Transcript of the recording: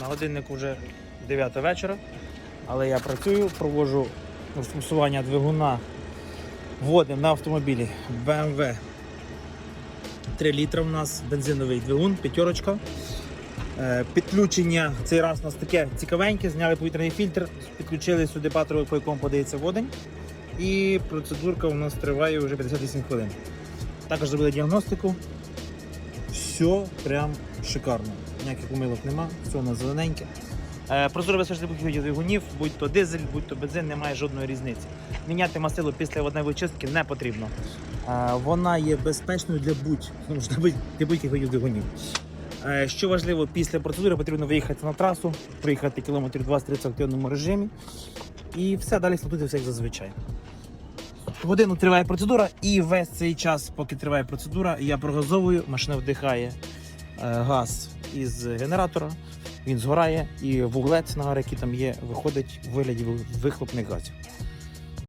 На годиннику вже 9 вечора, але я працюю, проводжу функціонування двигуна водним на автомобілі BMW 3 літра у нас бензиновий двигун, п'ятерочка. Е, Підключення цей раз у нас таке цікавеньке, зняли повітряний фільтр, підключили сюди патрубок, по якому подається водень. І процедурка у нас триває вже 58 хвилин. Також зробили діагностику. Все прям шикарно. Ніяких помилок нема, все у нас зелененьке. Е, Прозоро височний вихід двигунів, будь то дизель, будь то бензин, немає жодної різниці. Міняти мастило після водневої чистки не потрібно. Е, Вона є безпечною для будь ну, для будь- для будь-яких видів двигунів. Е, Що важливо, після процедури потрібно виїхати на трасу, проїхати кілометрів 20-30 в активному режимі. І все, далі слідуйте все як зазвичай. Годину триває процедура, і весь цей час, поки триває процедура, я прогазовую, машина вдихає е, газ із генератора, він згорає, і вуглець на який там є, виходить в вигляді вихлопних газів.